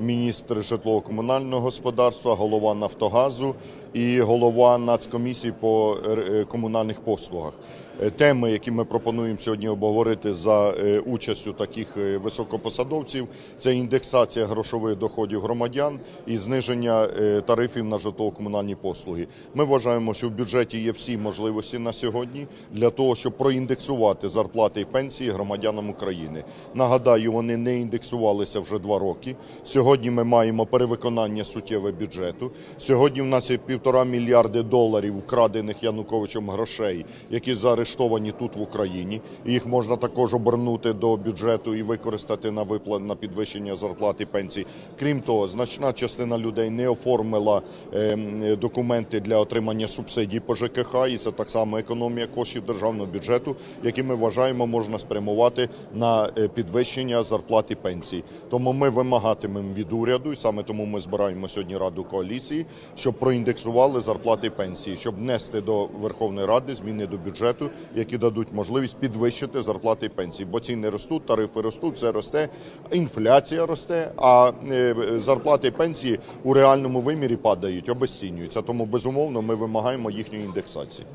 міністр житлово-комунального господарства, голова Нафтогазу і голова Нацкомісії по е, комунальних послугах. Е, Теми, які ми пропонуємо сьогодні обговорити за е, участю таких е, високопосадовців, це індексація грошових доходів громадян і зниження е, тарифів на житлово-комунальні послуги. Ми вважаємо, що в бюджеті є всі можливості на сьогодні для того, щоб проіндексувати зарплати і пенсії громадянам України. Нагадаю, вони не індексувалися вже два роки. Сьогодні ми маємо перевиконання суттєве бюджету. Сьогодні в нас є півтора мільярди доларів вкрадених Януковичем грошей, які заарештовані тут в Україні. І їх можна також обернути до бюджету і використати на виплат на підвищення зарплат і пенсій. Крім того, значна частина людей не оформила ем, документи для отримання субсидій по ЖКХ, і це так само економія коштів державного бюджету, які ми вважаємо можна спрямувати на е, підвищення зарплат і пенсій. Тому ми вимагатимемо від уряду, і саме тому ми збираємо сьогодні раду коаліції, щоб проіндексували зарплати пенсії, щоб внести до Верховної Ради зміни до бюджету, які дадуть можливість підвищити зарплати пенсії. Бо ціни ростуть, тарифи ростуть, це росте, інфляція росте, а е, зарплати пенсії у реальному вимірі падають, обезцінюються. Тому безумовно ми вимагаємо їхньої індексації.